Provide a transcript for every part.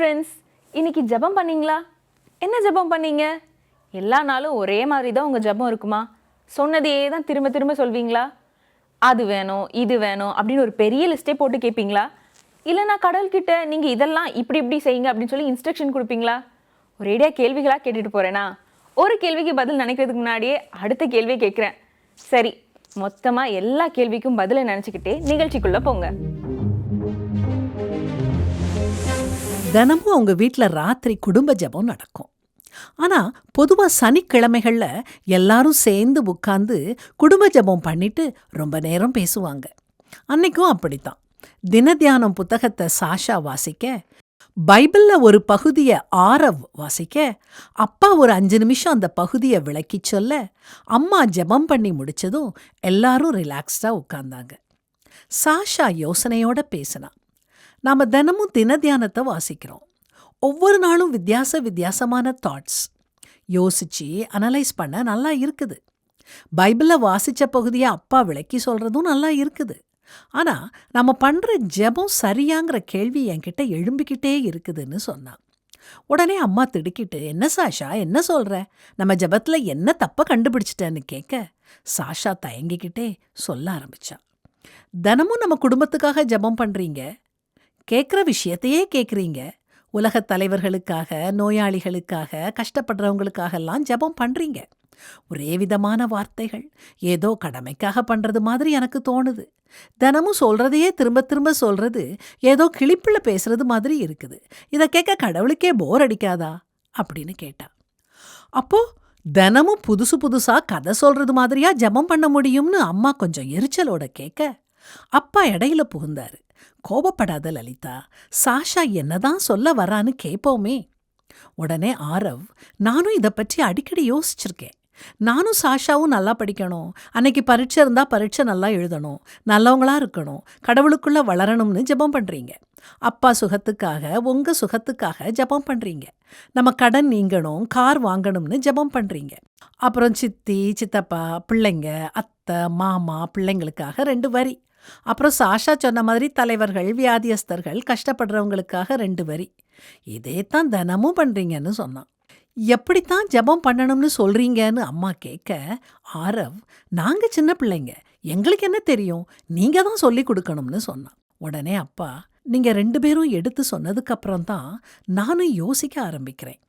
Friends இன்னைக்கு ஜெபம் பண்ணீங்களா? என்ன ஜெபம் பண்ணீங்க? எல்லா நாளும் ஒரே மாதிரி தான் உங்கள் ஜெபம் இருக்குமா? சொன்னதையே தான் திரும்ப திரும்ப சொல்வீங்களா? அது வேணும் இது வேணும் அப்படின்னு ஒரு பெரிய லிஸ்ட்டே போட்டு கேட்பீங்களா இல்லைனா கடவுள்கிட்ட நீங்கள் இதெல்லாம் இப்படி இப்படி செய்யுங்க அப்படின்னு சொல்லி இன்ஸ்ட்ரக்ஷன் கொடுப்பீங்களா? ஒரேடியாக கேள்விகளாக கேட்டுட்டு போகிறேனா ஒரு கேள்விக்கு பதில் நினைக்கிறதுக்கு முன்னாடியே அடுத்த கேள்வியை கேட்குறேன். சரி மொத்தமாக எல்லா கேள்விக்கும் பதிலை நினச்சிக்கிட்டே நிகழ்ச்சிக்குள்ளே போங்க. தினமும் அவங்க வீட்ல ராத்திரி குடும்ப ஜெபம் நடக்கும். ஆனா பொதுவா சனிக்கிழமைகள்ல எல்லாரும் சேர்ந்து உட்கார்ந்து குடும்ப ஜெபம் பண்ணிட்டு ரொம்ப நேரம் பேசுவாங்க. அன்னைக்கும் அப்படித்தான். தினத்தியானம் புத்தகத்தை சாஷா வாசிக்க பைபிள்ல ஒரு பகுதியை ஆரவ் வாசிக்க அப்பா ஒரு அஞ்சு நிமிஷம் அந்த பகுதியை விளக்கிச் சொல்ல அம்மா ஜெபம் பண்ணி முடிச்சதும் எல்லாரும் ரிலாக்ஸ்டா உட்கார்ந்தாங்க. சாஷா யோசனையோட பேசினா நாம தினமும் தின தியானத்தை வாசிக்கிறோம். ஒவ்வொரு நாளும் வித்தியாச வித்தியாசமான தாட்ஸ் யோசிச்சு அனலைஸ் பண்ண நல்லா இருக்குது. பைபிளை வாசிச்ச பகுதியை அப்பா விளக்கி சொல்றதும் நல்லா இருக்குது. ஆனா நம்ம பண்ற ஜெபம் சரியாங்கிற கேள்வி என்கிட்ட எழும்பிக்கிட்டே இருக்குதுன்னு சொன்னான். உடனே அம்மா திடுக்கிட்டு என்ன சாஷா என்ன சொல்ற? நம்ம ஜெபத்துல என்ன தப்ப கண்டுபிடிச்சிட்டேன்னு கேட்க சாஷா தயங்கிக்கிட்டே சொல்ல ஆரம்பிச்சா. தினமும் நம்ம குடும்பத்துக்காக ஜெபம் பண்றீங்க? கேட்குற விஷயத்தையே கேட்குறீங்க உலகத் தலைவர்களுக்காக நோயாளிகளுக்காக கஷ்டப்படுறவங்களுக்காகலாம் ஜெபம் பண்றீங்க. ஒரே விதமான வார்த்தைகள். ஏதோ கடமைக்காக பண்றது மாதிரி எனக்கு தோணுது. தினமும் சொல்றதையே திரும்ப திரும்ப சொல்றது ஏதோ கிளிப்பில் பேசுறது மாதிரி இருக்குது. இதை கேட்க கடவுளுக்கே போர் அடிக்காதா? அப்படின்னு கேட்டா. அப்போ தினமும் புதுசு புதுசா கதை சொல்றது மாதிரியா ஜெபம் பண்ண முடியும்னு அம்மா கொஞ்சம் எரிச்சலோட கேட்க அப்பா இடையில புகுந்தாரு. கோபப்படாத லலிதா சாஷா என்னதான் சொல்ல வரான்னு கேட்போமே உடனே ஆரவ் நானும் இதை பற்றி அடிக்கடி யோசிச்சிருக்கேன். நானும் சாஷாவும் நல்லா படிக்கணும். அன்னைக்கு பரீட்சை இருந்தா பரீட்சை நல்லா எழுதணும். நல்லவங்களா இருக்கணும். கடவுளுக்குள்ள வளரணும்னு ஜெபம் பண்றீங்க. அப்பா சுகத்துக்காக உங்க சுகத்துக்காக ஜெபம் பண்றீங்க. நம்ம கடன் நீங்கணும் கார் வாங்கணும்னு ஜெபம் பண்றீங்க. அப்புறம் சித்தி சித்தப்பா பிள்ளைங்க அத்தை மாமா பிள்ளைங்களுக்காக ரெண்டு வரி. அப்புறம் சாஷா சொன்ன மாதிரி தலைவர்கள் வியாதியஸ்தர்கள் கஷ்டப்படுறவங்களுக்காக ரெண்டு வரி. இதே தான் தினமும் பண்றீங்கன்னு சொன்னான். எப்படித்தான் ஜெபம் பண்ணணும்னு சொல்றீங்கன்னு அம்மா கேட்க ஆரவ் நாங்க சின்ன பிள்ளைங்க. எங்களுக்கு என்ன தெரியும்? நீங்க தான் சொல்லி கொடுக்கணும்னு சொன்னான். உடனே அப்பா நீங்க ரெண்டு பேரும் எடுத்து சொன்னதுக்கப்புறம் தான் நானும் யோசிக்க ஆரம்பிக்கிறேன்.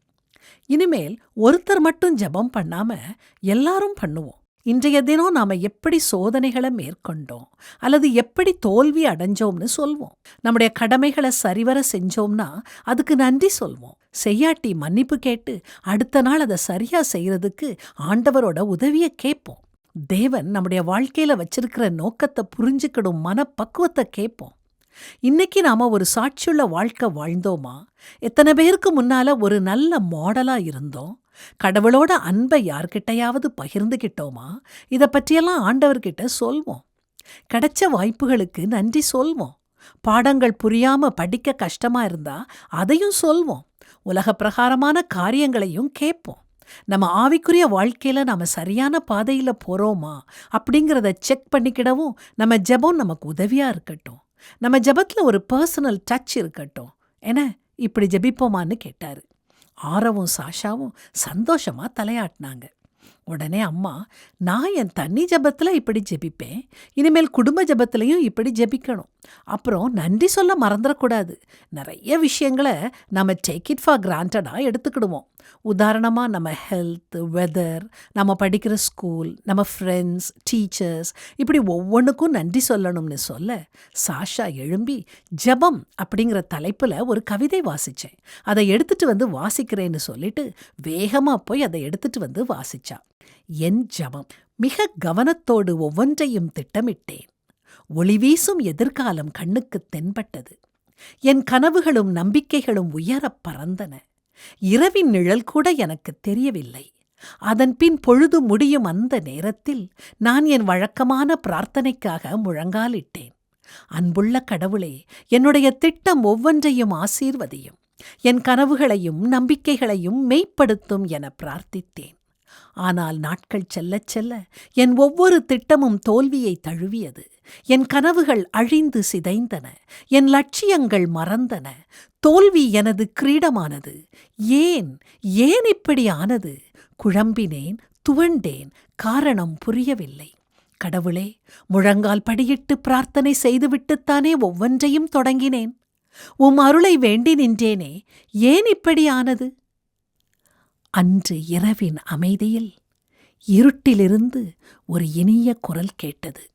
இனிமேல் ஒருத்தர் மட்டும் ஜெபம் பண்ணாம எல்லாரும் பண்ணுவோம். இன்றைய தினம் நாம எப்படி சோதனைகளை மேற்கொண்டோம்? அல்லது எப்படி தோல்வி அடைஞ்சோம்னு சொல்வோம். நம்முடைய கடமைகளை சரிவர செஞ்சோம்னா அதுக்கு நன்றி சொல்வோம். செய்யாட்டி மன்னிப்பு கேட்டு அடுத்த நாள் அதை சரியா செய்யறதுக்கு ஆண்டவரோட உதவிய கேட்போம். தேவன் நம்முடைய வாழ்க்கையில வச்சிருக்கிற நோக்கத்தை புரிஞ்சுக்கிடும் மனப்பக்குவத்தை கேட்போம். இன்னைக்கு நாம ஒரு சாட்சியுள்ள வாழ்க்கை வாழ்ந்தோமா? எத்தனை பேருக்கு முன்னால ஒரு நல்ல மாடலா இருந்தோம்? கடவுளோட அன்பை யார்கிட்டயாவது பகிர்ந்துகிட்டோமா? இதை பற்றியெல்லாம் ஆண்டவர்கிட்ட சொல்வோம். கிடைச்ச வாய்ப்புகளுக்கு நன்றி சொல்வோம். பாடங்கள் புரியாம படிக்க கஷ்டமா இருந்தா அதையும் சொல்வோம். உலக பிரகாரமான காரியங்களையும் கேட்போம். நம்ம ஆவிக்குரிய வாழ்க்கையில நாம சரியான பாதையில போறோமா? அப்படிங்கிறத செக் பண்ணிக்கிடவும் நம்ம ஜெபம் நமக்கு உதவியா இருக்கட்டும். நம்ம ஜெபத்துல ஒரு பர்சனல் டச் இருக்கட்டும். என்ன இப்படி ஜெபிப்போமான்னு கேட்டாரு. ஆரவும் சாஷாவும் சந்தோஷமாக தலையாட்டினாங்க. உடனே அம்மா நான் என் தண்ணி ஜபத்தில் இப்படி ஜெபிப்பேன். இனிமேல் குடும்ப ஜபத்திலையும் இப்படி ஜெபிக்கணும். அப்புறம் நன்றி சொல்ல மறந்துடக்கூடாது நிறைய விஷயங்களை நம்ம டேக் இட் ஃபார் கிராண்டடாக எடுத்துக்கிடுவோம். உதாரணமாக நம்ம ஹெல்த் வெதர் நம்ம படிக்கிற ஸ்கூல் நம்ம ஃப்ரெண்ட்ஸ் டீச்சர்ஸ் இப்படி ஒவ்வொன்றுக்கும் நன்றி சொல்லணும்னு சொல்ல சாஷா எழும்பி ஜபம் அப்படிங்கிற தலைப்பில் ஒரு கவிதை வாசித்தேன் அதை எடுத்துட்டு வந்து வாசிக்கிறேன்னு சொல்லிட்டு வேகமாக போய் அதை எடுத்துட்டு வந்து வாசிச்சா. என் ஜபம் மிக கவனத்தோடு ஒவ்வொன்றையும் திட்டமிட்டேன். ஒளிவீசும் எதிர்காலம் கண்ணுக்குத் தென்பட்டது. என் கனவுகளும் நம்பிக்கைகளும் உயரப் பறந்தன. இரவின் நிழல் கூட எனக்குத் தெரியவில்லை. அதன் பின் பொழுது முடியும் அந்த நேரத்தில் நான் என் வழக்கமான பிரார்த்தனைக்காக முழங்காலிட்டேன். அன்புள்ள கடவுளே என்னுடைய திட்டம் ஒவ்வொன்றையும் ஆசீர்வதியும். என் கனவுகளையும் நம்பிக்கைகளையும் மெய்ப்படுத்தும் என பிரார்த்தித்தேன். ஆனால் நாட்கள் செல்லச் செல்ல என் ஒவ்வொரு திட்டமும் தோல்வியை தழுவியது. என் கனவுகள் அழிந்து சிதைந்தன. என் லட்சியங்கள் மறந்தன. தோல்வி எனது கிரீடமானது. ஏன்? ஏன் இப்படி ஆனது? குழம்பினேன் துவண்டேன். காரணம் புரியவில்லை. கடவுளே முழங்கால் படியிட்டு பிரார்த்தனை செய்துவிட்டுத்தானே ஒவ்வொன்றையும் தொடங்கினேன். உம் அருளை வேண்டி நின்றேனே. ஏன் இப்படி ஆனது? அன்று இரவின் அமைதியில் இருட்டிலிருந்து ஒரு இனிய குரல் கேட்டது.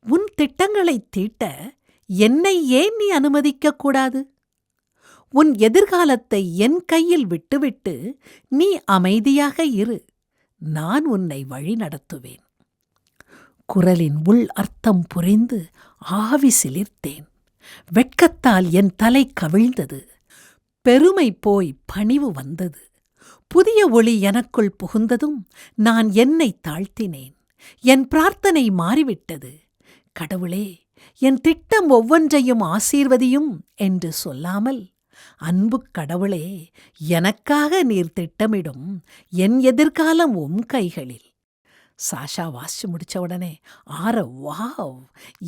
உன் திட்டங்களைத் தீட்ட என்னை ஏன் நீ அனுமதிக்கக் கூடாது? உன் எதிர்காலத்தை என் கையில் விட்டுவிட்டு நீ அமைதியாக இரு. நான் உன்னை வழி நடத்துவேன். குரலின் உள் அர்த்தம் புரிந்து ஆவி சிலிர்த்தேன். வெட்கத்தால் என் தலை கவிழ்ந்தது. பெருமை போய் பணிவு வந்தது. புதிய ஒளி எனக்குள் புகுந்ததும் நான் என்னை தாழ்த்தினேன். என் பிரார்த்தனை மாறிவிட்டது. கடவுளே என் திட்டம் ஒவ்வொன்றையும் ஆசீர்வதியும் என்று சொல்லாமல் அன்பு கடவுளே எனக்காக நீர் திட்டமிடும் என் எதிர்காலம் உம் கைகளில். சாஷா வாசிச்சு முடிச்ச உடனே ஆற வாவ்!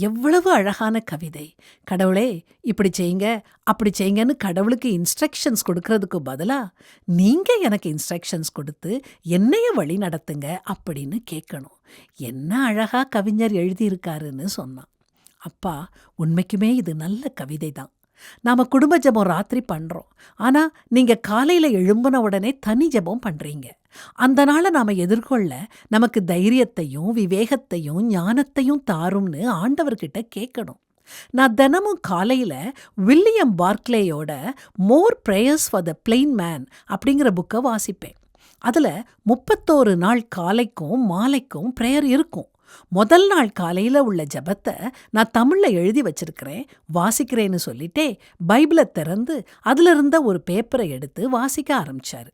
எவ்வளவு அழகான கவிதை! கடவுளே இப்படி செய்யுங்க அப்படி செய்யுங்கன்னு கடவுளுக்கு இன்ஸ்ட்ரக்ஷன்ஸ் கொடுக்கறதுக்கு பதிலா நீங்க எனக்கு இன்ஸ்ட்ரக்ஷன்ஸ் கொடுத்து என்னைய வழி நடத்துங்க அப்படின்னு கேட்கணும் என்ன அழகா கவிஞர் எழுதியிருக்காருன்னு சொன்னான். அப்பா உண்மைக்குமே இது நல்ல கவிதை தான் நாம குடும்ப ஜெபம் ராத்திரி பண்றோம். ஆனா நீங்க காலையில எழும்புன உடனே தனி ஜெபம் பண்றீங்க. அந்த நாளை நாம எதிர்கொள்ள நமக்கு தைரியத்தையும் விவேகத்தையும் ஞானத்தையும் தாரும்னு ஆண்டவர்கிட்ட கேட்கணும் நான் தினமும் காலையில William பார்க்லேயோட more prayers for the plain man அப்படிங்கிற புக்கை வாசிப்பேன். அதுல முப்பத்தோரு நாள் காலைக்கும் மாலைக்கும் ப்ரேயர் இருக்கும். முதல் நாள் காலையில உள்ள ஜெபத்தை நான் தமிழ்ல எழுதி வச்சிருக்கிறேன். வாசிக்கிறேன்னு சொல்லிட்டே பைபிளை திறந்து அதுல இருந்த ஒரு பேப்பரை எடுத்து வாசிக்க ஆரம்பிச்சாரு.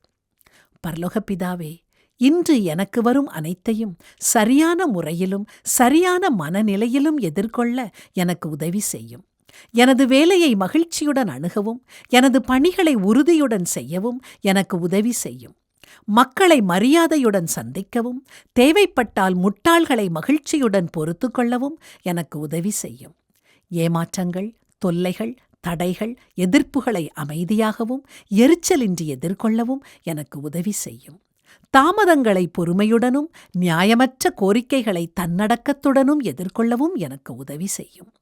பரலோக பிதாவே இன்று எனக்கு வரும் அனைத்தையும் சரியான முறையிலும் சரியான மனநிலையிலும் எதிர்கொள்ள எனக்கு உதவி செய்யும். எனது வேலையை மகிழ்ச்சியுடன் அணுகவும் எனது பணிகளை உறுதியுடன் செய்யவும் எனக்கு உதவி செய்யும். மக்களை மரியாதையுடன் சந்திக்கவும் தேவைப்பட்டால் முட்டாள்களை மகிழ்ச்சியுடன் பொறுத்து கொள்ளவும் எனக்கு உதவி செய்யும். ஏமாற்றங்கள் தொல்லைகள் தடைகள் எதிர்ப்புகளை அமைதியாகவும் எரிச்சலின்றி எதிர்கொள்ளவும் எனக்கு உதவி செய்யும். தாமதங்களை பொறுமையுடனும் நியாயமற்ற கோரிக்கைகளை தன்னடக்கத்துடனும் எதிர்கொள்ளவும் எனக்கு உதவி செய்யும்.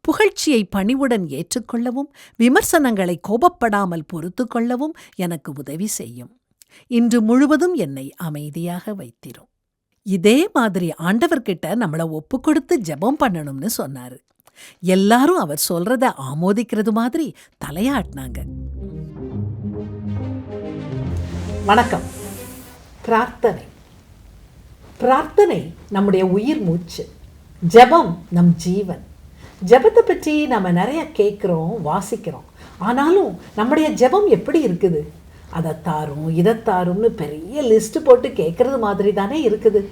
புகழ்ச்சியை பணிவுடன் ஏற்றுக்கொள்ளவும் விமர்சனங்களை கோபப்படாமல் பொறுத்து கொள்ளவும் எனக்கு உதவி செய்யும். இன்று முழுவதும் என்னை அமைதியாக வைத்திரும். இதே மாதிரி ஆண்டவர்கிட்ட நம்மளை ஒப்பு கொடுத்து ஜெபம் பண்ணணும்னு சொன்னாரு. எல்லாரும் அவர் சொல்றத ஆமோதிக்கிறது மாதிரி தலையாட்டினாங்க. வணக்கம். பிரார்த்தனை. பிரார்த்தனை நம்முடைய உயிர் மூச்சு. ஜெபம் நம் ஜீவன். ஜெபத்தை பற்றி நம்ம நிறைய கேட்குறோம் வாசிக்கிறோம். ஆனாலும் நம்முடைய ஜெபம் எப்படி இருக்குது? அதை தாரும் இதை தாரும்னு பெரிய லிஸ்ட் போட்டு கேட்குறது மாதிரி தானே இருக்குது.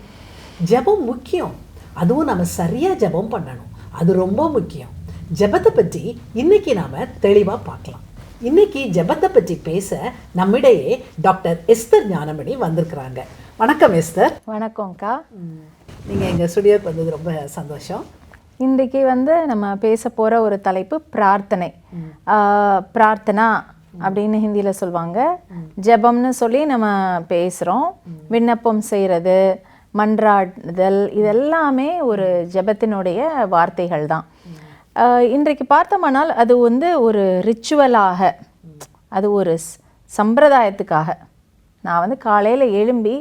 ஜெபம் முக்கியம். அதுவும் நம்ம சரியாக ஜெபம் பண்ணணும். அது ரொம்ப முக்கியம். ஜெபத்தை பற்றி இன்னைக்கு நாம தெளிவாக பார்க்கலாம். இன்னைக்கு ஜெபத்தை பற்றி பேச நம்மிடையே டாக்டர் எஸ்தர் ஞானமணி வந்திருக்கிறாங்க. வணக்கம் எஸ்தர். வணக்கம்க்கா. நீங்கள் எங்கள் ஸ்டுடியோக்கு வந்தது ரொம்ப சந்தோஷம். இன்றைக்கு வந்து நம்ம பேச போகிற ஒரு தலைப்பு பிரார்த்தனை. பிரார்த்தனா அப்படின்னு ஹிந்தியில் சொல்லுவாங்க ஜெபம்னு சொல்லி நம்ம பேசுகிறோம் விண்ணப்பம் செய்கிறது மன்றாடுதல் இதெல்லாமே ஒரு ஜெபத்தினுடைய வார்த்தைகள் தான். இன்றைக்கு பார்த்தோமானால் அது வந்து ஒரு ரிச்சுவலாக அது ஒரு சம்பிரதாயத்துக்காக. நான் வந்து காலையில் எழும்பி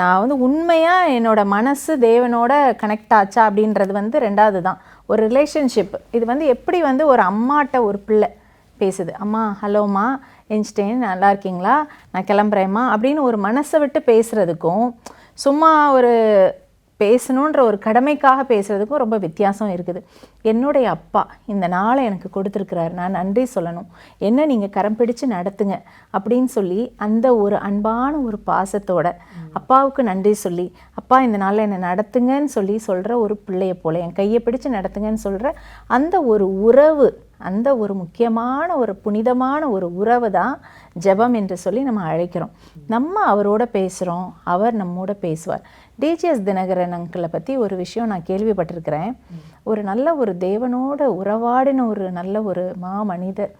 நான் வந்து உண்மையாக என்னோட மனசு தேவனோட கனெக்ட் ஆச்சா அப்படின்றது வந்து ரெண்டாவது தான். ஒரு ரிலேஷன்ஷிப் இது வந்து எப்படி வந்து ஒரு அம்மாட்ட ஒரு பிள்ளை பேசுது அம்மா ஹலோம்மா என்ஸ்டேன் நல்லா இருக்கீங்களா? நான் கிளம்புறேம்மா அப்படின்னு ஒரு மனசை விட்டு பேசுகிறதுக்கும் சும்மா ஒரு பேசணுன்ற ஒரு கடமைக்காக பேசுகிறதுக்கும் ரொம்ப வித்தியாசம் இருக்குது. என்னுடைய அப்பா இந்த நாளை எனக்கு கொடுத்துருக்கிறாரு. நான் நன்றி சொல்லணும். என்ன நீங்கள் கரம் பிடிச்சு நடத்துங்க அப்படின்னு சொல்லி அந்த ஒரு அன்பான ஒரு பாசத்தோட அப்பாவுக்கு நன்றி சொல்லி அப்பா இந்த நாளில் என்னை நடத்துங்கன்னு சொல்லி சொல்கிற ஒரு பிள்ளையை போல என் கையை பிடிச்சு நடத்துங்கன்னு சொல்கிற அந்த ஒரு உறவு அந்த ஒரு முக்கியமான ஒரு புனிதமான ஒரு உறவு தான் ஜெபம் என்று சொல்லி நம்ம அழைக்கிறோம். நம்ம அவரோட பேசுகிறோம் அவர் நம்மோட பேசுவார். டிஜிஎஸ் தினகரன் அங்கிளை பற்றி ஒரு விஷயம் நான் கேள்விப்பட்டிருக்கிறேன். ஒரு நல்ல ஒரு தேவனோட உறவாடின ஒரு நல்ல ஒரு மா மனிதர்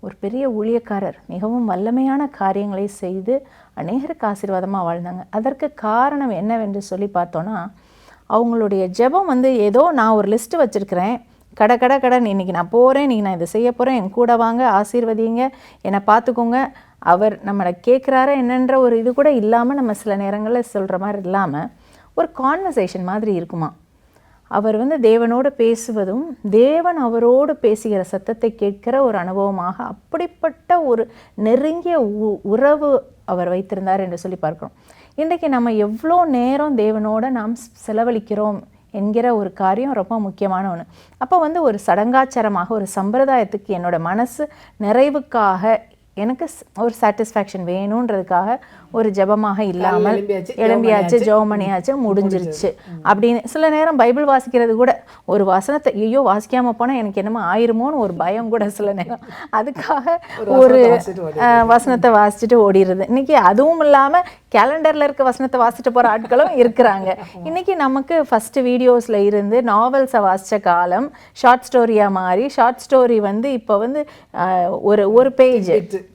ஒரு பெரிய ஊழியக்காரர் மிகவும் வல்லமையான காரியங்களை செய்து அநேகருக்கு ஆசீர்வாதமாக வாழ்ந்தாங்க. அதற்கு காரணம் என்னவென்று சொல்லி பார்த்தோன்னா அவங்களுடைய ஜெபம் வந்து ஏதோ நான் ஒரு லிஸ்ட்டு வச்சுருக்கிறேன் கட கட கடன் இன்னைக்கு நான் போகிறேன் இன்றைக்கி நான் இதை செய்ய போகிறேன் என் கூட வாங்க ஆசீர்வதிங்க என்னை பார்த்துக்கோங்க. அவர் நம்மளை கேட்குறாரு என்னன்ற ஒரு இது கூட இல்லாமல் நம்ம சில நேரங்களில் சொல்கிற மாதிரி இல்லாமல் ஒரு கான்வர்சேஷன் மாதிரி இருக்குமா? அவர் வந்து தேவனோடு பேசுவதும் தேவன் அவரோடு பேசுகிற சத்தத்தை கேட்கிற ஒரு அனுபவமாக அப்படிப்பட்ட ஒரு நெருங்கிய உ- உறவு அவர் வைத்திருந்தார் என்று சொல்லி பார்க்கிறோம். இன்றைக்கு நம்ம எவ்வளோ நேரம் தேவனோடு நாம் செலவழிக்கிறோம் என்கிற ஒரு காரியம் ரொம்ப முக்கியமான ஒன்று அப்போ வந்து ஒரு சடங்காச்சாரமாக ஒரு சம்பிரதாயத்துக்கு என்னோட மனசு நிறைவுக்காக எனக்கு ஒரு சாட்டிஸ்ஃபேக்ஷன் வேணுன்றதுக்காக ஒரு ஜெபமாக இல்லாமல் எழும்பியாச்சு, எழும்பியாச்சு ஜெபம் பண்ணியாச்சு முடிஞ்சிருச்சு. அப்படின்னு சில நேரம் பைபிள் வாசிக்கிறது கூட ஒரு வசனத்தை ஐயோ வாசிக்காம போனா எனக்கு என்னமோ ஆயிருமோன்னு ஒரு பயம் கூட சில நேரம். அதுக்காக ஒரு வசனத்தை வாசிச்சுட்டு ஓடிடுறது. இன்னைக்கு அதுவும் இல்லாம கேலண்டர்ல இருக்க வசனத்தை வாசிச்சுட்டு போற ஆட்களும் இருக்கிறாங்க. இன்னைக்கு நமக்கு ஃபர்ஸ்ட் வீடியோஸ்ல இருந்து நாவல்ஸை வாசிச்ச காலம் ஷார்ட் ஸ்டோரியா மாறி ஷார்ட் ஸ்டோரி வந்து இப்போ வந்து ஒரு ஒரு பேஜ்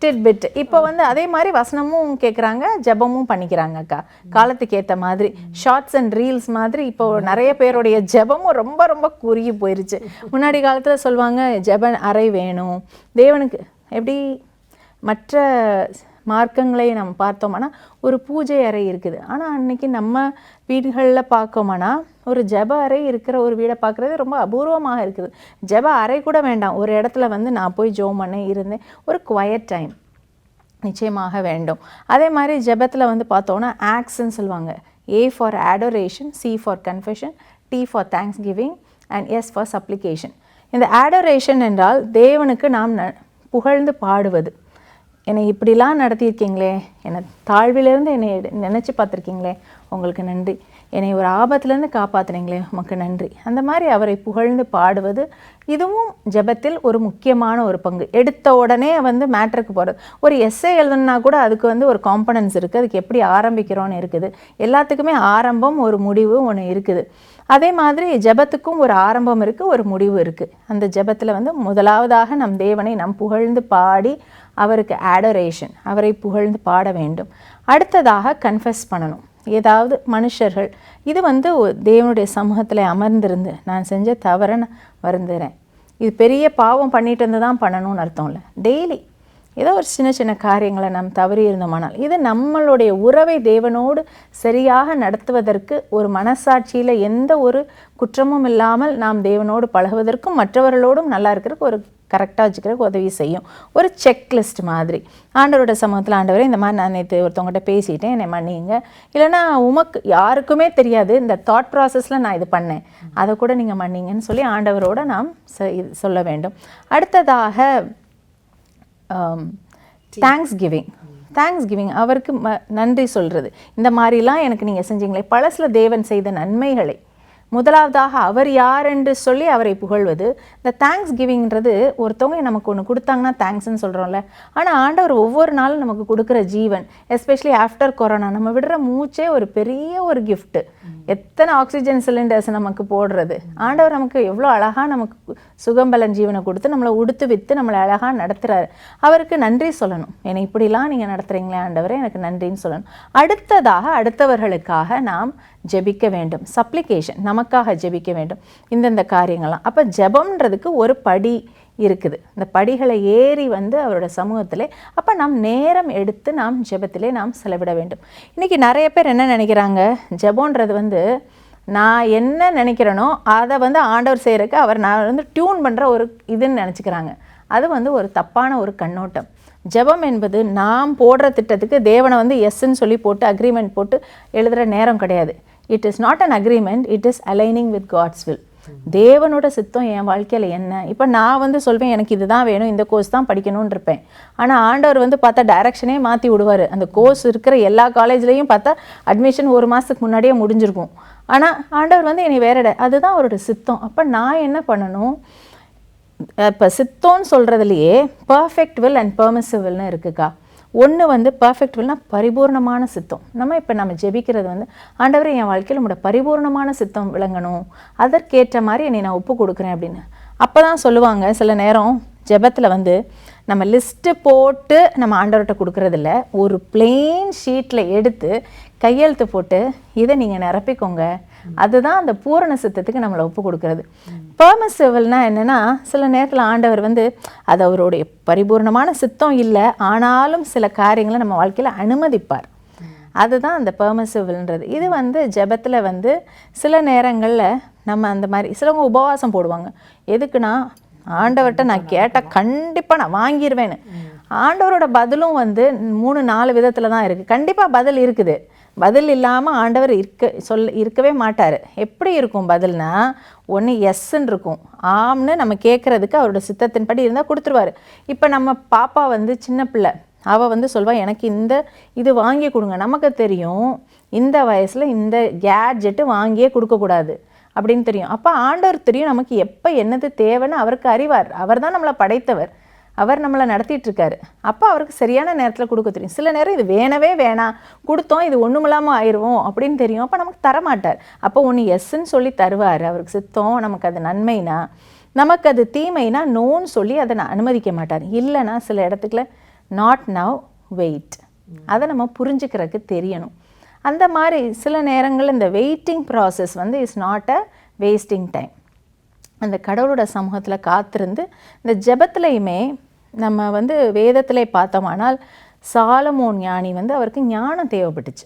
டிட் பிட் இப்போ வந்து அதே மாதிரி வசனமும் கேட்குறாங்க ஜெபமும் பண்ணிக்கிறாங்க அக்கா. காலத்துக்கு ஏற்ற மாதிரி. ஷார்ட்ஸ் அண்ட் ரீல்ஸ் மாதிரி இப்போ நிறைய பேருடைய ஜெபமும் ரொம்ப ரொம்ப குறுகி போயிருச்சு. முன்னாடி காலத்தில் சொல்லுவாங்க ஜெப அறை வேணும். தேவனுக்கு எப்படி? மற்ற மார்க்கங்களை நம்ம பார்த்தோம்னா ஒரு பூஜை அறை இருக்குது. ஆனால் அன்றைக்கி நம்ம வீடுகளில் பார்க்கோம்னா ஒரு ஜெப அறை இருக்கிற ஒரு வீடை பார்க்குறது ரொம்ப அபூர்வமாக இருக்குது. ஜெப அறை கூட வேண்டாம். ஒரு இடத்துல வந்து நான் போய் ஜோம் பண்ண இருந்தேன். ஒரு குவயட் டைம் நிச்சயமாக வேண்டும். அதே மாதிரி ஜெபத்தில் வந்து பார்த்தோன்னா ஆக்ஸ்ன்னு சொல்லுவாங்க. A for adoration C for confession T for thanksgiving and S for supplication இந்த ஆடோரேஷன் என்றால் தேவனுக்கு நாம் ந புகழ்ந்து பாடுவது. என்னை இப்படிலாம் நடத்தியிருக்கீங்களே? என்னை தாழ்விலேருந்து என்னை நினச்சி பார்த்துருக்கீங்களே? உங்களுக்கு நன்றி. என்னை ஒரு ஆபத்துலேருந்து காப்பாற்றுனீங்களே உமக்கு நன்றி. அந்த மாதிரி அவரை புகழ்ந்து பாடுவது இதுவும் ஜெபத்தில் ஒரு முக்கியமான ஒரு பங்கு. எடுத்த உடனே வந்து மேட்ருக்கு போகிறது ஒரு எஸ்ஏ எழுதணுன்னா கூட அதுக்கு வந்து ஒரு காம்பனன்ஸ் இருக்குது அதுக்கு எப்படி ஆரம்பிக்கிறோன்னு இருக்குது. எல்லாத்துக்குமே ஆரம்பம் ஒரு முடிவு ஒன்று இருக்குது. அதே மாதிரி ஜெபத்துக்கும் ஒரு ஆரம்பம் இருக்குது ஒரு முடிவு இருக்குது அந்த ஜெபத்தில் வந்து முதலாவதாக நம் தேவனை நம் புகழ்ந்து பாடி அவருக்கு ஆடரேஷன் அவரை புகழ்ந்து பாட வேண்டும். அடுத்ததாக கன்ஃபஸ் பண்ணணும். ஏதாவது மனுஷர்கள் இது வந்து தேவனுடைய சமூகத்தில் அமர்ந்திருந்து நான் செஞ்ச தவறை நான் வருந்துறேன். இது பெரிய பாவம் பண்ணிட்டு இருந்து தான் பண்ணணும்னு அர்த்தம் இல்லை. டெய்லி ஏதோ ஒரு சின்ன சின்ன காரியங்களை நாம் தவறி இருந்தோமானால் இது நம்மளுடைய உறவை தேவனோடு சரியாக நடத்துவதற்கு ஒரு மனசாட்சியில் எந்த ஒரு குற்றமும் இல்லாமல் நாம் தேவனோடு பழகுவதற்கும் மற்றவர்களோடும் நல்லா இருக்கிறதுக்கு ஒரு கரெக்டாக வச்சுக்கிறதுக்கு உதவி செய்யும். ஒரு செக்லிஸ்ட் மாதிரி. ஆண்டவரோட சமூகத்தில் ஆண்டவரே இந்த மாதிரி நான் நேற்று ஒருத்தவங்ககிட்ட பேசிட்டேன். என்னை மன்னிங்க. இல்லைன்னா உமக்கு யாருக்குமே தெரியாது. இந்த தாட் ப்ராசஸில் நான் இது பண்ணேன். அதை கூட நீங்கள் மன்னிங்கன்னு சொல்லி ஆண்டவரோட நாம் இது சொல்ல வேண்டும். அடுத்ததாக தேங்க்ஸ் கிவிங் தேங்க்ஸ் கிவிங் அவருக்கு ம நன்றி சொல்கிறது இந்த மாதிரிலாம் எனக்கு நீங்கள் செஞ்சீங்களே. பழசில் தேவன் செய்த நன்மைகளை. முதலாவதாக அவர் யார் என்று சொல்லி அவரை புகழ்வது. இந்த தேங்க்ஸ் கிவிங்ன்றது ஒருத்தவங்க நமக்கு ஒன்று கொடுத்தாங்கன்னா தேங்க்ஸ்னு சொல்கிறோம்ல ஆனால் ஆண்டவர் ஒவ்வொரு நாளும் நமக்கு கொடுக்குற ஜீவன் எஸ்பெஷலி ஆஃப்டர் கொரோனா நம்ம விடுற மூச்சே ஒரு பெரிய ஒரு கிஃப்ட்டு எத்தனை ஆக்சிஜன் சிலிண்டர்ஸ் நமக்கு போடுறது. ஆண்டவர் நமக்கு எவ்வளோ அழகாக நமக்கு சுகம்பலன் ஜீவனை கொடுத்து நம்மளை உடுத்து வித்து நம்மளை அழகாக நடத்துகிறாரு அவருக்கு நன்றி சொல்லணும். என்னை இப்படிலாம் நீங்கள் நடத்துகிறீங்களே ஆண்டவரே எனக்கு நன்றின்னு சொல்லணும். அடுத்ததாக அடுத்தவர்களுக்காக நாம் ஜெபிக்க வேண்டும். சப்ளிகேஷன் நமக்காக ஜெபிக்க வேண்டும். இந்தந்த காரியங்கள்லாம். அப்போ ஜெபம்ன்றதுக்கு ஒரு படி இருக்குது. இந்த படிகளை ஏறி வந்து அவரோட சமூகத்தில் அப்போ நாம் நேரம் எடுத்து நாம் ஜெபத்திலே நாம் செலவிட வேண்டும். இன்றைக்கி நிறைய பேர் என்ன நினைக்கிறாங்க? ஜெபம்ன்றது வந்து நான் என்ன நினைக்கிறேனோ அதை வந்து ஆண்டவர் செய்கிறக்கு அவர் நான் வந்து டியூன் பண்ணுற ஒரு இதுன்னு நினச்சிக்கிறாங்க. அது வந்து ஒரு தப்பான ஒரு கண்ணோட்டம். ஜெபம் என்பது நாம் போடுற திட்டத்துக்கு தேவனை வந்து எஸ்ன்னு சொல்லி போட்டு அக்ரிமெண்ட் போட்டு எழுதுகிற நேரம் கிடையாது. It is not an agreement it is aligning with God's will தேவனோட சித்தம் என் வாழ்க்கையில் என்ன? இப்போ நான் வந்து சொல்வேன் எனக்கு இதுதான் வேணும் இந்த கோர்ஸ் தான் படிக்கணும்னு இருப்பேன். ஆனால் ஆண்டவர் வந்து பார்த்தா டைரக்ஷனே மாற்றி விடுவார். அந்த கோர்ஸ் இருக்கிற எல்லா காலேஜ்லேயும் பார்த்தா அட்மிஷன் ஒரு மாதத்துக்கு முன்னாடியே முடிஞ்சிருக்கும். ஆனால் ஆண்டவர் வந்து என்னை வேற இட- அதுதான் அவரோட சித்தம். அப்போ நான் என்ன பண்ணணும்? இப்போ சித்தம்னு சொல்கிறதுலையே பர்ஃபெக்ட் வில் அண்ட் பெர்மிசிபிள்னு இருக்குக்கா. ஒன்று வந்து பர்ஃபெக்ட் வில்னா பரிபூர்ணமான சித்தம். நம்ம இப்போ நம்ம ஜெபிக்கிறது வந்து ஆண்டவரே என் வாழ்க்கையில் உங்களோட பரிபூர்ணமான சித்தம் விளங்கணும். அதற்கேற்ற மாதிரி என்னை நான் ஒப்பு கொடுக்குறேன் அப்படின்னு. அப்போ தான் சொல்லுவாங்க சில நேரம் ஜெபத்தில் வந்து நம்ம லிஸ்ட்டு போட்டு நம்ம ஆண்டவர்கிட்ட கொடுக்குறதில்ல. ஒரு பிளெயின் ஷீட்டில் எடுத்து கையெழுத்து போட்டு இதை நீங்கள் நிரப்பிக்கோங்க. அதுதான் அந்த பூரண சித்தத்துக்கு நம்மளை ஒப்பு கொடுக்கறது. பெர்மிசிவல்னா என்னென்னா சில நேரத்தில் ஆண்டவர் வந்து அது அவருடைய பரிபூர்ணமான சித்தம் இல்லை ஆனாலும் சில காரியங்களை நம்ம வாழ்க்கையில் அனுமதிப்பார். அதுதான் அந்த பர்மசிவல்ன்றது இது வந்து ஜெபத்தில் வந்து சில நேரங்களில் நம்ம அந்த மாதிரி சிலவங்க உபவாசம் போடுவாங்க. எதுக்குன்னா ஆண்டவர்கிட்ட நான் கேட்டால் கண்டிப்பாக நான் வாங்கிடுவேன்னு ஆண்டவரோட பதிலும் வந்து மூணு நாலு விதத்தில் தான் இருக்குது கண்டிப்பாக பதில் இருக்குது. பதில் இல்லாமல் ஆண்டவர் இருக்க சொல் இருக்கவே மாட்டார். எப்படி இருக்கும் பதில்னா ஒன்று எஸ்ன்னு இருக்கும். ஆம்னு நம்ம கேட்குறதுக்கு அவரோட சித்தத்தின்படி இருந்தால் கொடுத்துருவாரு. இப்போ நம்ம பாப்பா வந்து சின்ன பிள்ளை. அவள் வந்து சொல்வா எனக்கு இந்த இது வாங்கி கொடுங்க. நமக்கு தெரியும் இந்த வயசில் இந்த கேட்ஜெட்டு வாங்கியே கொடுக்கக்கூடாது. அப்படின்னு தெரியும். அப்போ ஆண்டவர் தெரியும் நமக்கு எப்போ என்னது தேவைன்னு அவருக்கு அறிவார். அவர் தான் நம்மளை படைத்தவர். அவர் நம்மளை நடத்திட்டுருக்காரு அப்போ அவருக்கு சரியான நேரத்தில் கொடுக்க தெரியும். சில நேரம் இது வேணவே வேணாம். கொடுத்தோம் இது ஒன்றுமில்லாமல் ஆயிடுவோம் அப்படின்னு தெரியும். அப்போ நமக்கு தரமாட்டார். அப்போ ஒன்று எஸ்ன்னு சொல்லி தருவார். அவருக்கு சித்தம் நமக்கு அது நன்மைனா நமக்கு அது தீமைனா நோன்னு சொல்லி அதை நான் அனுமதிக்க மாட்டார். இல்லைன்னா சில இடத்துக்குள்ள நாட் நவ் வெயிட் அதை நம்ம புரிஞ்சுக்கிறதுக்கு தெரியணும். அந்த மாதிரி சில நேரங்களில் இந்த வெயிட்டிங் ப்ராசஸ் வந்து is not a wasting time அந்த கடவுளோட சமூகத்தில் காத்திருந்து இந்த ஜெபத்துலையுமே நம்ம வந்து வேதத்திலே பார்த்தோமானால் சாலமோன் ஞானி வந்து அவருக்கு ஞானம் தேவைப்பட்டுச்சு.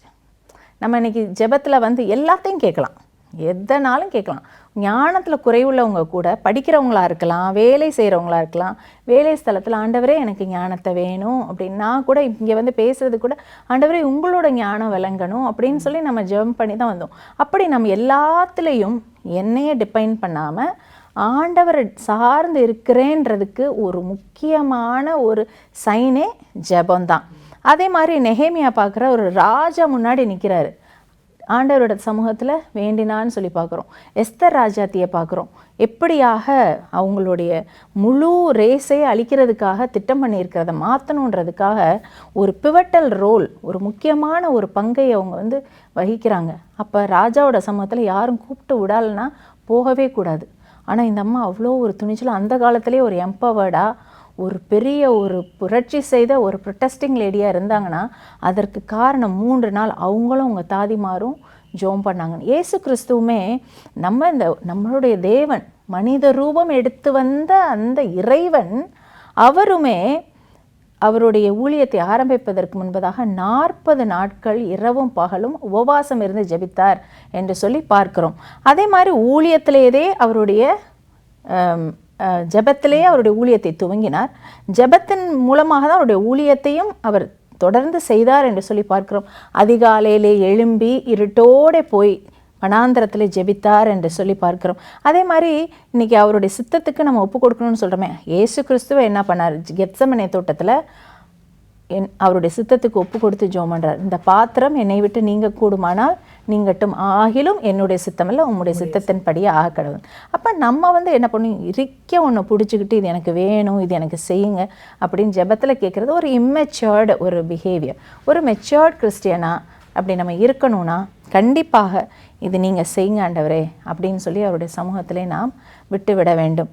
நம்ம இன்னைக்கு ஜெபத்தில் வந்து எல்லாத்தையும் கேட்கலாம். எதனாலும் கேட்கலாம். ஞானத்தில் குறைவுள்ளவங்க கூட படிக்கிறவங்களா இருக்கலாம் வேலை செய்கிறவங்களா இருக்கலாம். வேலை ஸ்தலத்தில் ஆண்டவரே எனக்கு ஞானத்தை வேணும் அப்படின்னு நான் கூட இங்கே வந்து பேசுறது கூட ஆண்டவரே உங்களோட ஞானம் விளங்கணும் அப்படின்னு சொல்லி நம்ம ஜெபம் பண்ணி தான் வந்தோம். அப்படி நம்ம எல்லாத்துலேயும் என்னையே டிபைன் பண்ணாமல் ஆண்டவரை சார்ந்து இருக்கிறேன்றதுக்கு ஒரு முக்கியமான ஒரு சைனே ஜெபம்தான். அதே மாதிரி நெஹேமியா பார்க்குற ஒரு ராஜா முன்னாடி நிற்கிறாரு ஆண்டவரோட சமூகத்தில் வேண்டினான்னு சொல்லி பார்க்குறோம். எஸ்தர் ராஜாத்தியை பார்க்குறோம். எப்படியாக அவங்களுடைய முழு ரேஸை அழிக்கிறதுக்காக திட்டம் பண்ணியிருக்கிறத மாற்றணுன்றதுக்காக ஒரு பிவட்டல் ரோல் ஒரு முக்கியமான ஒரு பங்கை அவங்க வந்து வகிக்கிறாங்க. அப்போ ராஜாவோட சமூகத்தில் யாரும் கூப்பிட்டு விடாலன்னா போகவே கூடாது. ஆனால் இந்த அம்மா அவ்வளோ ஒரு துணிச்சல் அந்த காலத்திலே ஒரு எம்பவர்டாக ஒரு பெரிய ஒரு புரட்சி செய்த ஒரு ப்ரொட்டஸ்டிங் லேடியாக இருந்தாங்கன்னா அதற்கு காரணம் மூன்று நாள் அவங்களும் அவங்க தாதிமாரும் ஜோம் பண்ணாங்க. இயேசு கிறிஸ்துவுமே நம்ம இந்த நம்மளுடைய தேவன் மனித ரூபம் எடுத்து வந்த அந்த இறைவன் அவருமே அவருடைய ஊழியத்தை ஆரம்பிப்பதற்கு முன்பதாக நாற்பது நாட்கள் இரவும் பகலும் உபவாசம் இருந்து ஜெபித்தார் என்று சொல்லி பார்க்கிறோம். அதே மாதிரி ஊழியத்திலேயே அவருடைய ஜெபத்திலேயே அவருடைய ஊழியத்தை துவங்கினார். ஜெபத்தின் மூலமாக தான் அவருடைய ஊழியத்தையும் அவர் தொடர்ந்து செய்தார் என்று சொல்லி பார்க்கிறோம். அதிகாலையிலே எழும்பி இருட்டோட போய் வனாந்திரத்தில் ஜெபித்தார் என்று சொல்லி பார்க்கிறோம். அதே மாதிரி இன்னைக்கு அவருடைய சித்தத்துக்கு நம்ம ஒப்பு கொடுக்கணும்னு சொல்கிறோமே ஏசு கிறிஸ்துவை என்ன பண்ணார்? கெத்சமனே தோட்டத்தில் என் அவருடைய சித்தத்துக்கு ஒப்பு கொடுத்து ஜோம் பண்ணுறார் இந்த பாத்திரம் என்னை விட்டு நீங்கள் கூடுமானால் நீங்கட்டும் ஆகிலும் என்னுடைய சித்தமல்ல உம்முடைய சித்தத்தின்படியே ஆக கடவுள். அப்போ நம்ம வந்து என்ன பண்ணும் இறுக்க ஒன்று பிடிச்சிக்கிட்டு இது எனக்கு வேணும் இது எனக்கு செய்யுங்க அப்படின்னு ஜெபத்தில் கேட்குறது ஒரு இம்மெச்சோர்டு ஒரு பிஹேவியர் ஒரு மெச்சோர்ட் கிறிஸ்டியனா அப்படி நம்ம இருக்கணும்னா கண்டிப்பாக இது நீங்கள் செய்யுங்க ஆண்டவரே அப்படின்னு சொல்லி அவருடைய சமூகத்திலே நாம் விட்டுவிட வேண்டும்.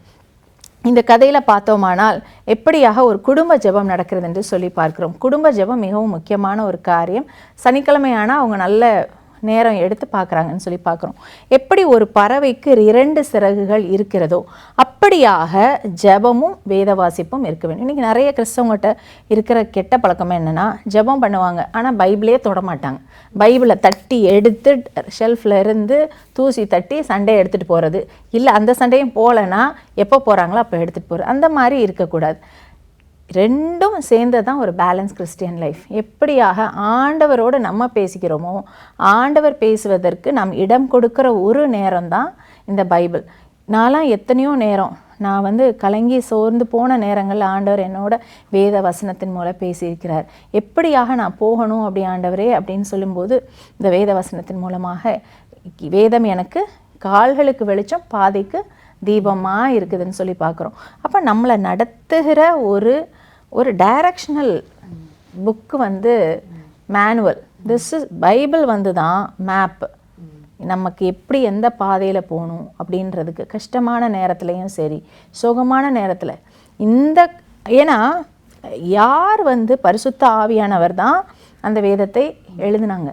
இந்த கதையில் பார்த்தோமானால் எப்படியாக ஒரு குடும்ப ஜெபம் நடக்கிறது என்று சொல்லி பார்க்கிறோம். குடும்ப ஜெபம் மிகவும் முக்கியமான ஒரு காரியம். சனிக்கிழமையானா அவங்க நல்ல நேரம் எடுத்து பார்க்குறாங்கன்னு சொல்லி பார்க்குறோம். எப்படி ஒரு பறவைக்கு இரண்டு சிறகுகள் இருக்கிறதோ அப்படியாக ஜெபமும் வேத வாசிப்பும் இருக்க வேண்டும். இன்றைக்கி நிறைய கிறிஸ்தவங்ககிட்ட இருக்கிற கெட்ட பழக்கம் என்னென்னா ஜெபம் பண்ணுவாங்க. ஆனால் பைபிளே தொட மாட்டாங்க. பைபிளை தட்டி எடுத்து ஷெல்ஃபில் இருந்து தூசி தட்டி சண்டே எடுத்துகிட்டு போகிறது இல்லை அந்த சண்டையும் போகலைன்னா எப்போ போகிறாங்களோ அப்போ எடுத்துகிட்டு போகிறது அந்த மாதிரி இருக்கக்கூடாது. ரெண்டும் சேர்ந்தது தான் ஒரு பேலன்ஸ் கிறிஸ்டியன் லைஃப் எப்படியாக ஆண்டவரோடு நம்ம பேசிக்கிறோமோ ஆண்டவர் பேசுவதற்கு நாம் இடம் கொடுக்குற ஒரு நேரம் தான் இந்த பைபிள். நான்லாம் எத்தனையோ நேரம் நான் வந்து கலங்கி சோர்ந்து போன நேரங்களில் ஆண்டவர் என்னோட வேத வசனத்தின் மூலம் பேசியிருக்கிறார். எப்படியாக நான் போகணும் அப்படி ஆண்டவரே அப்படின்னு சொல்லும்போது இந்த வேத வசனத்தின் மூலமாக வேதம் எனக்கு கால்களுக்கு வெளிச்சம் பாதைக்கு தீபமாக இருக்குதுன்னு சொல்லி பார்க்குறோம். அப்போ நம்மளை நடத்துகிற ஒரு ஒரு டைரக்ஷனல் புக்கு வந்து மேனுவல் திஸ் இஸ் பைபிள் வந்து தான் மேப் நமக்கு எப்படி எந்த பாதையில் போகணும் அப்படின்றதுக்கு கஷ்டமான நேரத்துலையும் சரி சுகமான நேரத்தில். இந்த ஏன்னா யார் வந்து பரிசுத்த ஆவியானவர் தான் அந்த வேதத்தை எழுதினாங்க.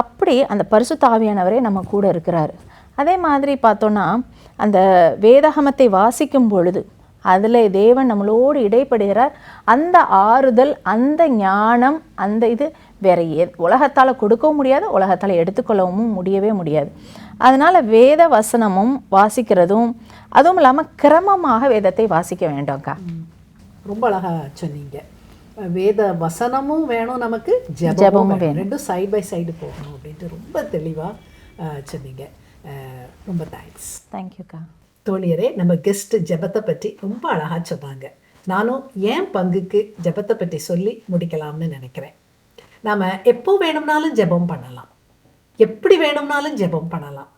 அப்படி அந்த பரிசுத்த ஆவியானவரே நம்ம கூட இருக்கிறாரு. அதே மாதிரி பார்த்தோன்னா அந்த வேதாகமத்தை வாசிக்கும் பொழுது அதில் தேவன் நம்மளோடு இடைப்படுகிறார். அந்த ஆறுதல் அந்த ஞானம் அந்த இது வேற எ உலகத்தால் கொடுக்கவும் முடியாது உலகத்தால் எடுத்துக்கொள்ளவும் முடியவே முடியாது. அதனால் வேத வசனமும் வாசிக்கிறதும் அதுவும் இல்லாமல் கிரமமாக வேதத்தை வாசிக்க வேண்டாம்க்கா. ரொம்ப அழகா சொன்னீங்க. வேத வசனமும் வேணும் நமக்கு ஜெபமும் வேணும். ரெண்டும் சைடு பை சைடு போகணும் அப்படின்ட்டு ரொம்ப தெளிவாக சொன்னீங்க. ரொம்ப தேங்க்ஸ் தேங்க்யூக்கா தோழியரே நம்ம கெஸ்ட் ஜெபத்தை பற்றி ரொம்ப அழகா சொன்னாங்க. நானும் ஏன் பங்குக்கு ஜெபத்தை பற்றி சொல்லி முடிக்கலாம்னு நினைக்கிறேன். நாம எப்போ வேணும்னாலும் ஜெபம் பண்ணலாம். எப்படி வேணும்னாலும் ஜெபம் பண்ணலாம்.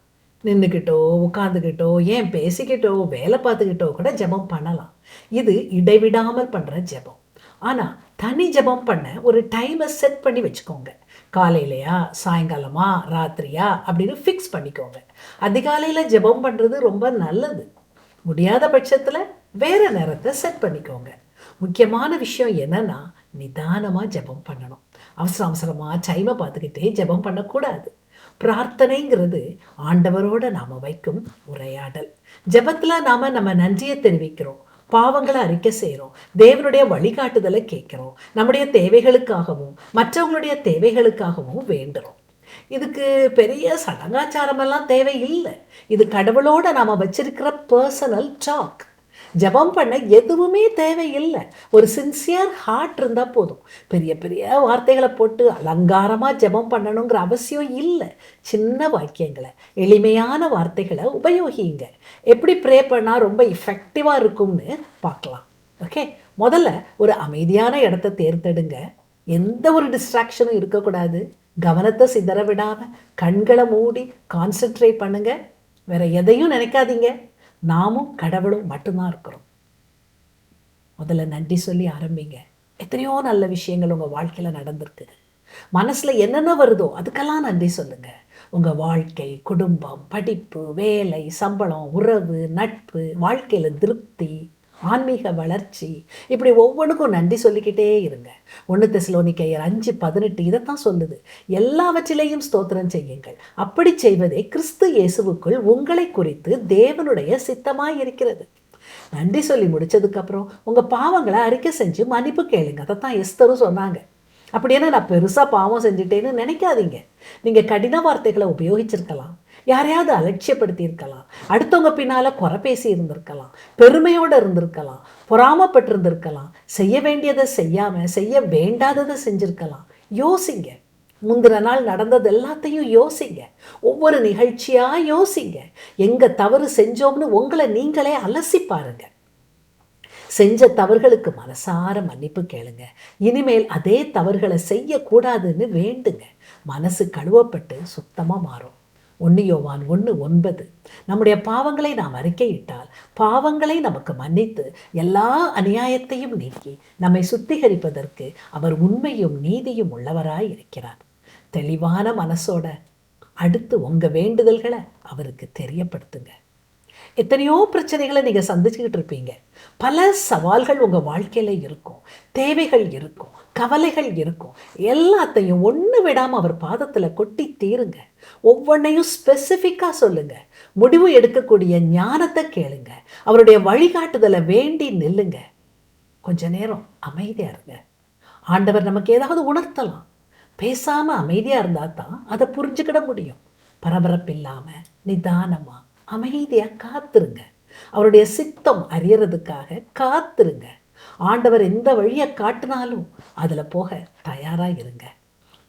நின்றுக்கிட்டோ உட்காந்துக்கிட்டோ ஏன் பேசிக்கிட்டோ வேலை பார்த்துக்கிட்டோ கூட ஜெபம் பண்ணலாம். இது இடைவிடாமல் பண்ற ஜெபம். ஆனா தனி ஜெபம் பண்ண ஒரு டைமை செட் பண்ணி வச்சுக்கோங்க. காலையிலையா சாயங்காலமா ராத்திரியா அப்படின்னு ஃபிக்ஸ் பண்ணிக்கோங்க. அதிகாலையில் ஜெபம் பண்ணுறது ரொம்ப நல்லது. முடியாத பட்சத்தில் வேறு நேரத்தை செட் பண்ணிக்கோங்க. முக்கியமான விஷயம் என்னன்னா நிதானமாக ஜெபம் பண்ணணும். அவசர அவசரமாக டைமை பார்த்துக்கிட்டே ஜெபம் பண்ணக்கூடாது. பிரார்த்தனைங்கிறது ஆண்டவரோட நாம் வைக்கும் உரையாடல். ஜெபத்தில் நாம் நம்ம நன்றியை தெரிவிக்கிறோம். பாவங்களை அறிக்கை செய்கிறோம் தேவனுடைய வழிகாட்டுதலை கேட்குறோம். நம்முடைய தேவைகளுக்காகவும் மற்றவங்களுடைய தேவைகளுக்காகவும் வேண்டுறோம். இதுக்கு பெரிய சடங்காச்சாரமெல்லாம் தேவையில்லை. இது கடவுளோட நாம் வச்சிருக்கிற பர்சனல் டாக் ஜெபம் பண்ண எதுவுமே தேவையில்லை. ஒரு சின்சியர் ஹார்ட் இருந்தால் போதும். பெரிய பெரிய வார்த்தைகளை போட்டு அலங்காரமாக ஜெபம் பண்ணணுங்கிற அவசியம் இல்லை. சின்ன வாக்கியங்களை எளிமையான வார்த்தைகளை உபயோகிங்க எப்படி ப்ரே பண்ணால் ரொம்ப இஃபெக்டிவாக இருக்கும்னு பார்க்கலாம். ஓகே முதல்ல ஒரு அமைதியான இடத்த தேர்ந்தெடுங்க. எந்த ஒரு டிஸ்ட்ராக்ஷனும் இருக்கக்கூடாது. கவனத்தை சிதற விடாமல் கண்களை மூடி கான்சென்ட்ரேட் பண்ணுங்க. வேற எதையும் நினைக்காதீங்க. நாமும் கடவுளும் மட்டும்தான் இருக்கிறோம். முதல்ல நன்றி சொல்லி ஆரம்பிங்க. எத்தனையோ நல்ல விஷயங்கள் உங்கள் வாழ்க்கையில் நடந்திருக்கு. மனசில் என்னென்ன வருதோ அதுக்கெல்லாம் நன்றி சொல்லுங்க. உங்கள் வாழ்க்கை குடும்பம் படிப்பு வேலை சம்பளம் உறவு நட்பு வாழ்க்கையில் திருப்தி ஆன்மீக வளர்ச்சி. இப்படி ஒவ்வொன்றுக்கும் நன்றி சொல்லிக்கிட்டே இருங்க. ஒன்று தெசலோனிக்கையர் அஞ்சு பதினெட்டு இதைத்தான் சொல்லுது. எல்லாவற்றிலையும் ஸ்தோத்திரம் செய்யுங்கள். அப்படி செய்வதே கிறிஸ்து இயேசுவுக்குள் உங்களை குறித்து தேவனுடைய சித்தமாக இருக்கிறது. நன்றி சொல்லி முடித்ததுக்கப்புறம் உங்கள் பாவங்களை அறிக்கை செஞ்சு மன்னிப்பு கேளுங்க. தான் எஸ்தரும் சொன்னாங்க. அப்படின்னா நான் பெருசாக பாவம் செஞ்சுட்டேன்னு நினைக்காதீங்க. நீங்கள் கடின வார்த்தைகளை உபயோகிச்சிருக்கலாம். யாரையாவது அலட்சியப்படுத்தி இருக்கலாம் அடுத்தவங்க பின்னால் குறை பேசி இருந்திருக்கலாம். பெருமையோடு இருந்திருக்கலாம். பொறாமப்பட்டிருந்திருக்கலாம். செய்ய வேண்டியதை செய்யாமல் செய்ய வேண்டாததை செஞ்சுருக்கலாம். யோசிங்க. முந்தின நாள் நடந்தது எல்லாத்தையும் யோசிங்க. ஒவ்வொரு நிகழ்ச்சியாக யோசிங்க. எங்கே தவறு செஞ்சோம்னு உங்களை நீங்களே அலசி பாருங்க. செஞ்ச தவறுகளுக்கு மனசார மன்னிப்பு கேளுங்க. இனிமேல் அதே தவறுகளை செய்யக்கூடாதுன்னு வேண்டுங்க. மனசு கழுவப்பட்டு சுத்தமாக மாறும். ஒன்று யோவான் ஒன்று ஒன்பது. நம்முடைய பாவங்களை நாம் அறிக்கையிட்டால் பாவங்களை நமக்கு மன்னித்து எல்லா அநியாயத்தையும் நீக்கி நம்மை சுத்திகரிப்பதற்கு அவர் உண்மையும் நீதியும் உள்ளவராய் இருக்கிறார். தெளிவான மனசோட அடுத்து உங்கள் வேண்டுதல்களை அவருக்கு தெரியப்படுத்துங்க. எத்தனையோ பிரச்சனைகளை நீங்கள் சந்திச்சுக்கிட்டு இருப்பீங்க. பல சவால்கள் உங்கள் வாழ்க்கையில் இருக்கும். தேவைகள் இருக்கும். கவலைகள் இருக்கும். எல்லாத்தையும் ஒன்று விடாமல் அவர் பாதத்தில் கொட்டி தீருங்க. ஒவ்வொன்றையும் ஸ்பெசிஃபிக்காக சொல்லுங்க. முடிவு எடுக்கக்கூடிய ஞானத்தை கேளுங்க. அவருடைய வழிகாட்டுதலை வேண்டி நில்லுங்க. கொஞ்ச நேரம் அமைதியாக இருங்க. ஆண்டவர் நமக்கு ஏதாவது உணர்த்தலாம். பேசாமல் அமைதியாக இருந்தால் தான் அதை புரிஞ்சுக்கிட முடியும். பரபரப்பு இல்லாமல் நிதானமாக அமைதியாக காத்துருங்க. அவருடைய சித்தம் அறியறதுக்காக காத்துருங்க. ஆண்டவர் எந்த வழியை காட்டினாலும் அதில் போக தயாராக இருங்க.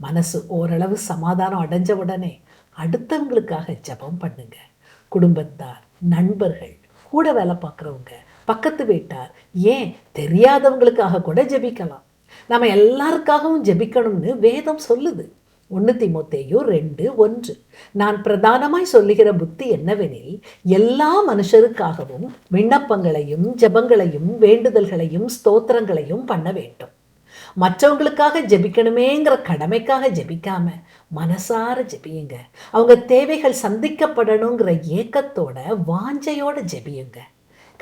மனசு ஓரளவு சமாதானம் அடைஞ்ச உடனே அடுத்தவங்களுக்காக ஜெபம் பண்ணுங்க. குடும்பத்தார் நண்பர்கள் கூட வேலை பார்க்குறவங்க பக்கத்து வீட்டார் ஏன் தெரியாதவங்களுக்காக கூட ஜெபிக்கலாம். நம்ம எல்லாருக்காகவும் ஜெபிக்கணும்னு வேதம் சொல்லுது. ஒன்று திமுத்தேயு ரெண்டு ஒன்று. நான் பிரதானமாய் சொல்லுகிற புத்தி என்னவெனில் எல்லா மனுஷருக்காகவும் விண்ணப்பங்களையும் ஜெபங்களையும் வேண்டுதல்களையும் ஸ்தோத்திரங்களையும் பண்ண வேண்டும். மற்றவங்களுக்காக ஜெபிக்கணுமேங்கிற கடமைக்காக ஜெபிக்காம மனசார ஜெபியுங்க. அவங்க தேவைகள் சந்திக்கப்படணுங்கிற ஏக்கத்தோட வாஞ்சையோட ஜெபியுங்க.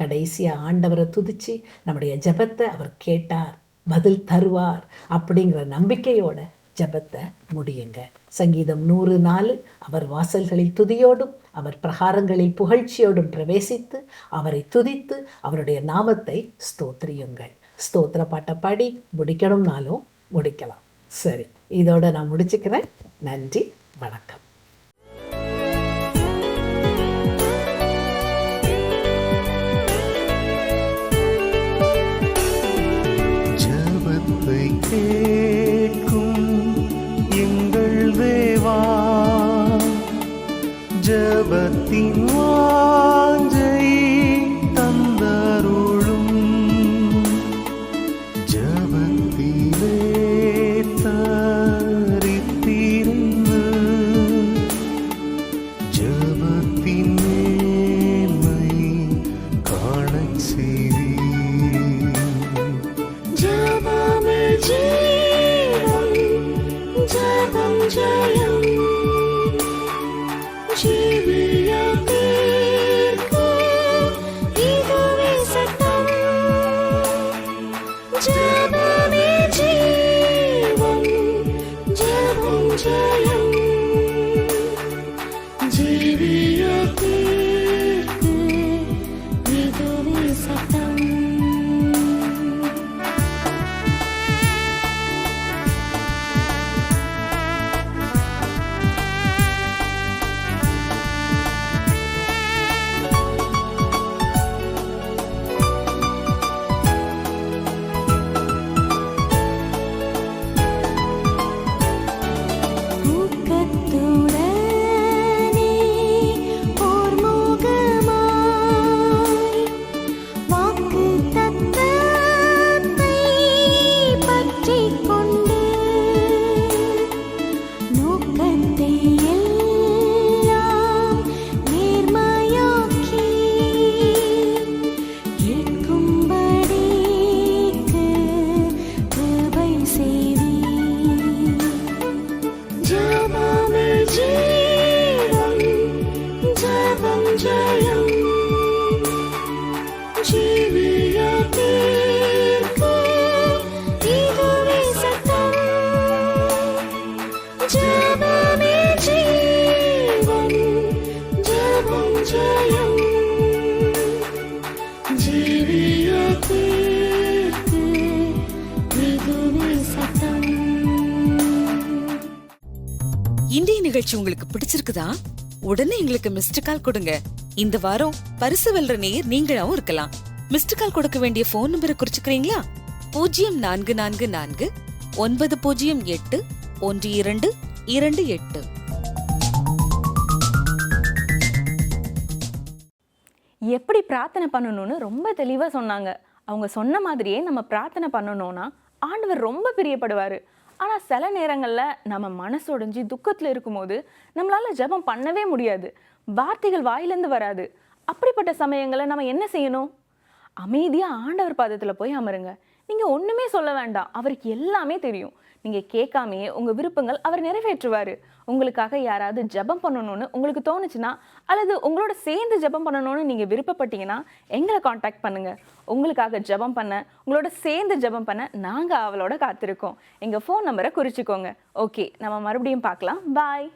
கடைசியா ஆண்டவரை துதிச்சு நம்முடைய ஜெபத்தை அவர் கேட்டார் பதில் தருவார் அப்படிங்கிற நம்பிக்கையோட ஜெபத்தை முடியுங்க. சங்கீதம் நூறு நாலு. அவர் வாசல்களில் துதியோடும் அவர் பிரகாரங்களில் புகழ்ச்சியோடும் பிரவேசித்து அவரை துதித்து அவருடைய நாமத்தை ஸ்தோத்திரியுங்கள் ஸ்தோத்திர பாட்டை பாடி முடிக்கணும்னாலும் முடிக்கலாம். சரி இதோட நான் முடிச்சுக்கிறேன். நன்றி வணக்கம். ஜபத்தின் நோக்கத்தை கேக்குதா உடனே எங்களுக்கு மிஸ்டு கால் கொடுங்க. இந்த வாரம் பரிசு வெல்ற நேயர் நீங்களாவும் இருக்கலாம். மிஸ்டு கால் கொடுக்க வேண்டிய போன் நம்பரை குறிச்சுக்கிறீங்களா? பூஜ்ஜியம் நான்கு நான்கு நான்கு ஒன்பது பூஜ்ஜியம் எட்டு ஒன்று இரண்டு இரண்டு எட்டு. எப்படி பிரார்த்தனை பண்ணணும்னு ரொம்ப தெளிவாக சொன்னாங்க. அவங்க சொன்ன மாதிரியே நம்ம பிரார்த்தனை பண்ணணும்னா ஆண்டவர் ரொம்ப பிரியப்படுவார். ஆனால் சில நேரங்களில் நம்ம மனசொடைஞ்சு துக்கத்தில் இருக்கும்போது நம்மளால் ஜெபம் பண்ணவே முடியாது. வார்த்தைகள் வாயிலேருந்து வராது. அப்படிப்பட்ட சமயங்களை நம்ம என்ன செய்யணும்? அமைதியாக ஆண்டவர் பாதத்தில் போய் அமருங்க. நீங்கள் ஒன்றுமே சொல்ல வேண்டாம். அவருக்கு எல்லாமே தெரியும். நீங்கள் கேட்காமையே உங்கள் விருப்பங்கள் அவர் நிறைவேற்றுவார். உங்களுக்காக யாராவது ஜெபம் பண்ணணும்னு உங்களுக்கு தோணுச்சுன்னா அல்லது உங்களோட சேர்ந்து ஜெபம் பண்ணணும்னு நீங்கள் விருப்பப்பட்டீங்கன்னா எங்களை காண்டாக்ட் பண்ணுங்கள் உங்களுக்காக ஜெபம் பண்ண உங்களோட சேர்ந்து ஜெபம் பண்ண நாங்கள் அவளோட காத்திருக்கோம். எங்கள் ஃபோன் நம்பரை குறிச்சிக்கோங்க. ஓகே நம்ம மறுபடியும் பார்க்கலாம். பாய்